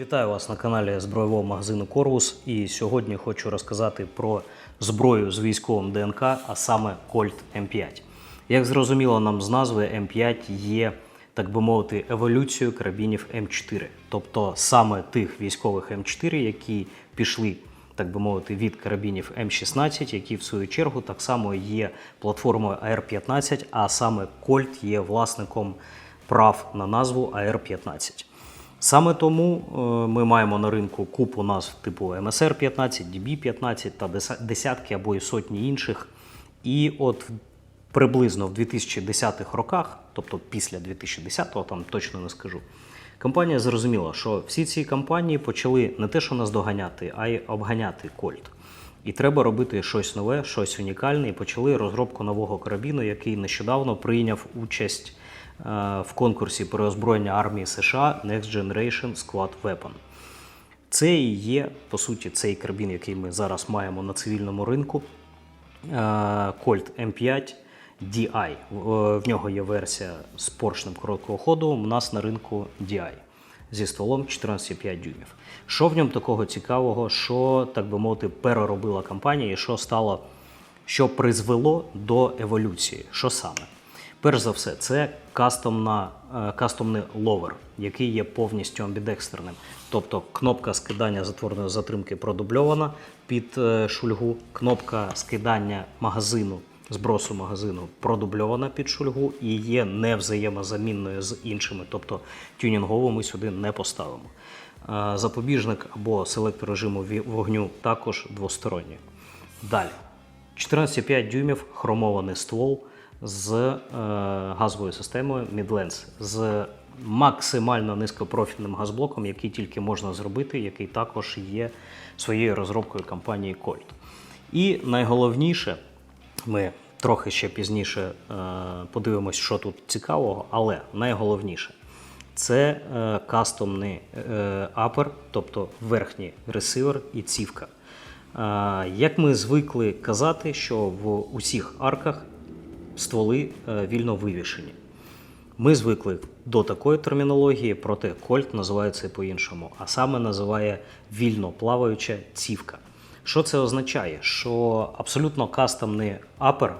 Вітаю вас на каналі збройового магазину Корвус. І сьогодні хочу розказати про зброю з військовим ДНК, а саме Colt М5. Як зрозуміло нам з назви, М5 є, так би мовити, еволюцією карабінів М4, тобто саме тих військових М4, які пішли. Так би мовити, від карабінів М16, які в свою чергу так само є платформою AR-15, а саме Colt є власником прав на назву AR-15. Саме тому е, ми маємо на ринку купу назв типу MSR-15, DB-15 та десятки або і сотні інших. І от приблизно в 2010-х роках, тобто після 2010-го, там точно не скажу, компанія зрозуміла, що всі ці компанії почали не те, що наздоганяти, а й обганяти Кольт. І треба робити щось нове, щось унікальне. І почали розробку нового карабіну, який нещодавно прийняв участь в конкурсі переозброєння армії США Next Generation Squad Weapon. Це і є, по суті, цей карабін, який ми зараз маємо на цивільному ринку. Е, Colt M5 DI. Е, в нього є версія з поршнем короткого ходу. У нас на ринку DI зі стволом 14,5 дюймів. Що в ньому такого цікавого, що, так би мовити, переробила компанія і що стало, що призвело до еволюції? Що саме? Перш за все, це кастомна, е, кастомний ловер, який є повністю амбідекстерним. Тобто кнопка скидання затворної затримки продубльована під е, шульгу, кнопка скидання магазину, збросу магазину продубльована під шульгу і є невзаємозамінною з іншими, тобто тюнінгову ми сюди не поставимо. Е, Запобіжник або селектор режиму вогню також двосторонній. Далі. 14,5 дюймів хромований ствол з е, газовою системою Midlands, з максимально низькопрофільним газблоком, який тільки можна зробити, який також є своєю розробкою компанії Colt. І найголовніше, ми трохи ще пізніше е, подивимось, що тут цікавого, але найголовніше це е, кастомний е, тобто верхній ресивер і цівка. Е, Як ми звикли казати, що в усіх арках стволи е, вільно вивішені. Ми звикли до такої термінології, проте Кольт називає це по-іншому, а саме називає вільно плаваюча цівка. Що це означає? Що абсолютно кастомний апер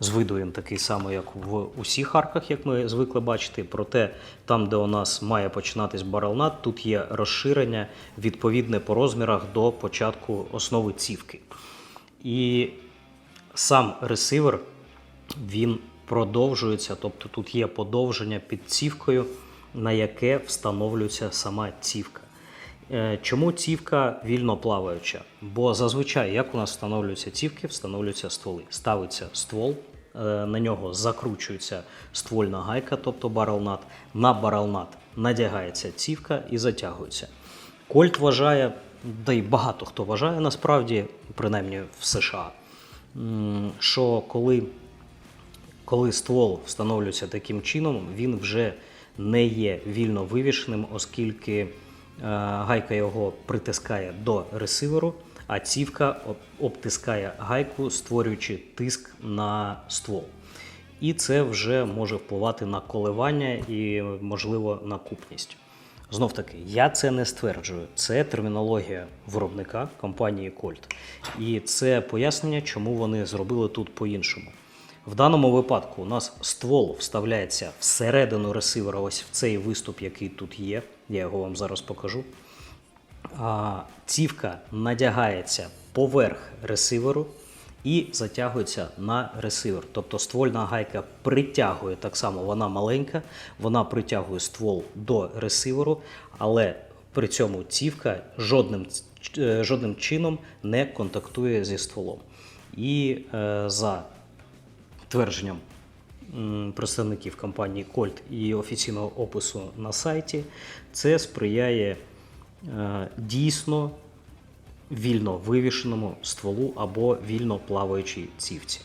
з виду він такий самий, як в усіх арках, як ми звикли бачити. Проте там, де у нас має починатись барелнат, тут є розширення відповідне по розмірах до початку основи цівки. І сам ресивер він продовжується, тобто тут є подовження під цівкою, на яке встановлюється сама цівка. Е, Чому цівка вільно плаваюча? Бо зазвичай, як у нас встановлюються цівки, встановлюються стволи. Ставиться ствол, е, на нього закручується ствольна гайка, тобто барелнат. На барелнат надягається цівка і затягується. Кольт вважає, да й багато хто вважає насправді, принаймні в США, що коли коли ствол встановлюється таким чином, він вже не є вільно вивішеним, оскільки е, гайка його притискає до ресиверу, а цівка обтискає гайку, створюючи тиск на ствол. І це вже може впливати на коливання і, можливо, на купність. Знов таки, я це не стверджую. Це термінологія виробника компанії Colt. І це пояснення, чому вони зробили тут по-іншому. В даному випадку у нас ствол вставляється всередину ресивера, ось в цей виступ, який тут є. Я його вам зараз покажу. А, цівка надягається поверх ресиверу і затягується на ресивер. Тобто ствольна гайка притягує так само, вона маленька, вона притягує ствол до ресиверу, але при цьому цівка жодним, е, жодним чином не контактує зі стволом. І е, за твердженням представників компанії Colt і офіційного опису на сайті, це сприяє е, дійсно вільно вивішеному стволу або вільно плаваючій цівці.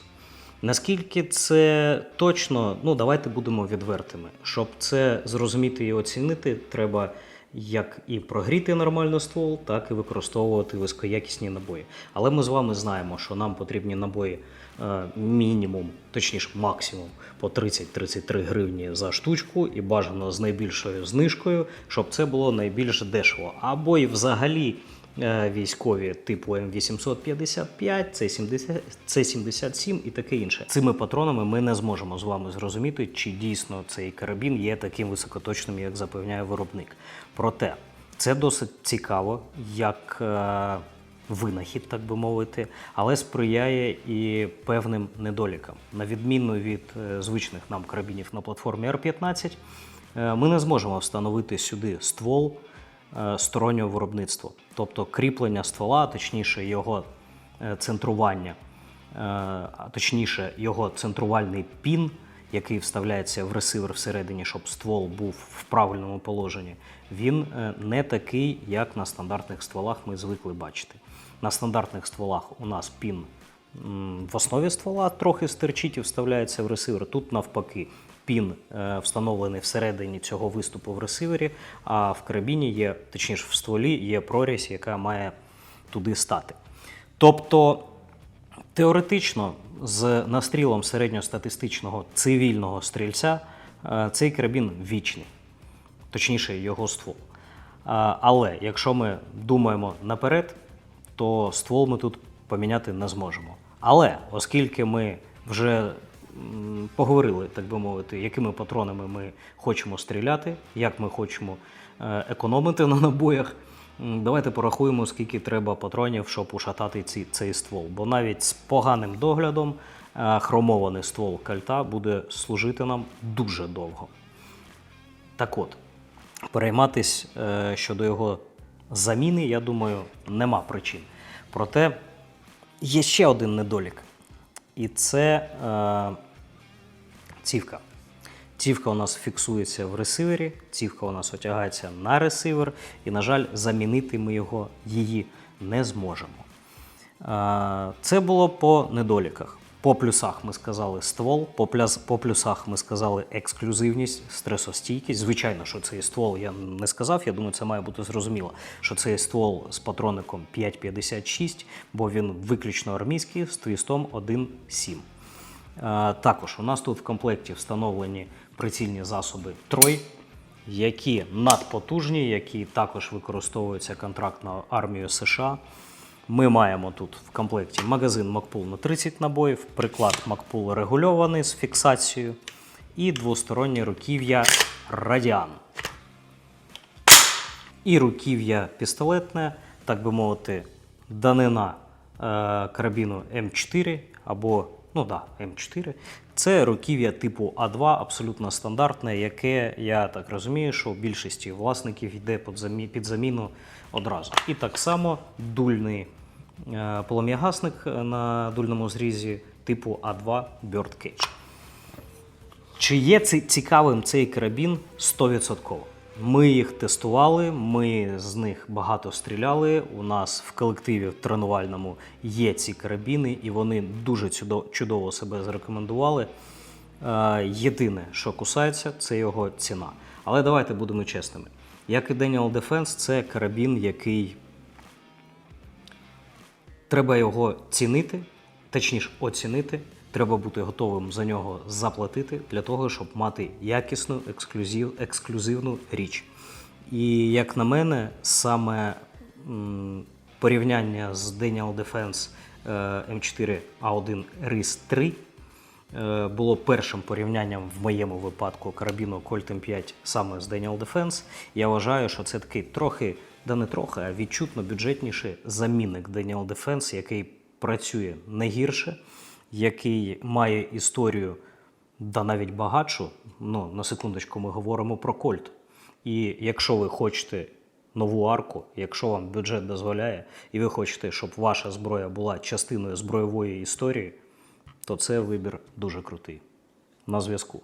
Наскільки це точно, ну давайте будемо відвертими. Щоб це зрозуміти і оцінити, треба як і прогріти нормально ствол, так і використовувати високоякісні набої. Але ми з вами знаємо, що нам потрібні набої е, мінімум, точніше максимум по 30-33 гривні за штучку, і бажано з найбільшою знижкою, щоб це було найбільш дешево. Або і взагалі військові типу М855, С70, С77 і таке інше. Цими патронами ми не зможемо з вами зрозуміти, чи дійсно цей карабін є таким високоточним, як запевняє виробник. Проте це досить цікаво, як е, винахід, так би мовити, але сприяє і певним недолікам. На відміну від е, звичних нам карабінів на платформі R15, е, ми не зможемо встановити сюди ствол е, стороннього виробництва, тобто кріплення ствола, точніше його е, центрування, е, точніше його центрувальний пін, який вставляється в ресивер всередині, щоб ствол був в правильному положенні, він е, не такий, як на стандартних стволах ми звикли бачити. На стандартних стволах у нас пін в основі ствола трохи стирчить і вставляється в ресивер. Тут навпаки. Пін е, встановлений всередині цього виступу в ресивері, а в карабіні є, точніше, в стволі є прорізь, яка має туди стати. Тобто, теоретично, з настрілом середньостатистичного цивільного стрільця е, цей карабін вічний, точніше, його ствол. Але якщо ми думаємо наперед, то ствол ми тут поміняти не зможемо. Але оскільки ми вже поговорили, так би мовити, якими патронами ми хочемо стріляти, як ми хочемо е, економити на набоях, давайте порахуємо, скільки треба патронів, щоб ушатати ці, цей ствол. Бо навіть з поганим доглядом е, хромований ствол кальта буде служити нам дуже довго. Так от, перейматись е, щодо його заміни, я думаю, нема причин. Проте є ще один недолік, і це е, цівка. Цівка у нас фіксується в ресивері, цівка у нас отягається на ресивер, і, на жаль, замінити ми його її не зможемо. Е, Це було по недоліках. По плюсах ми сказали ствол, по, пляс, по плюсах ми сказали ексклюзивність, стресостійкість. Звичайно, що цей ствол я не сказав. Я думаю, це має бути зрозуміло, що цей ствол з патроником 5,56, бо він виключно армійський з твістом 1,7. Е, Також у нас тут в комплекті встановлені прицільні засоби Трой, які надпотужні, які також використовуються контрактною армією США. Ми маємо тут в комплекті магазин Макпул на 30 набоїв, приклад Макпул регульований з фіксацією і двостороннє руків'я Радіан. І руків'я пістолетне, так би мовити, данина е, карабіну М4 або ну да, М4. Це руків'я типу А2, абсолютно стандартне, яке, я так розумію, що у більшості власників йде під замі- під заміну одразу. І так само дульний е, полум'ягасник на дульному зрізі типу А2 Bird. Чи є цікавим цей карабін 100%? Ми їх тестували, ми з них багато стріляли. У нас в колективі в тренувальному є ці карабіни, і вони дуже чудово себе зарекомендували. Е, Єдине, що кусається, це його ціна. Але давайте будемо чесними. Як і Daniel Defense, це карабін, який Треба його цінити, точніше оцінити. Треба бути готовим за нього заплатити для того, щоб мати якісну ексклюзив, ексклюзивну річ. І як на мене, саме порівняння з Daniel Defense е, M4 A1 RIS 3 е, було першим порівнянням в моєму випадку карабіну Colt M5 саме з Daniel Defense. Я вважаю, що це такий трохи, да не трохи, а відчутно бюджетніший замінник Daniel Defense, який працює не гірше, який має історію, да навіть багатшу. Ну, на секундочку, ми говоримо про Кольт. І якщо ви хочете нову арку, якщо вам бюджет дозволяє, і ви хочете, щоб ваша зброя була частиною збройової історії, то це вибір дуже крутий. На зв'язку.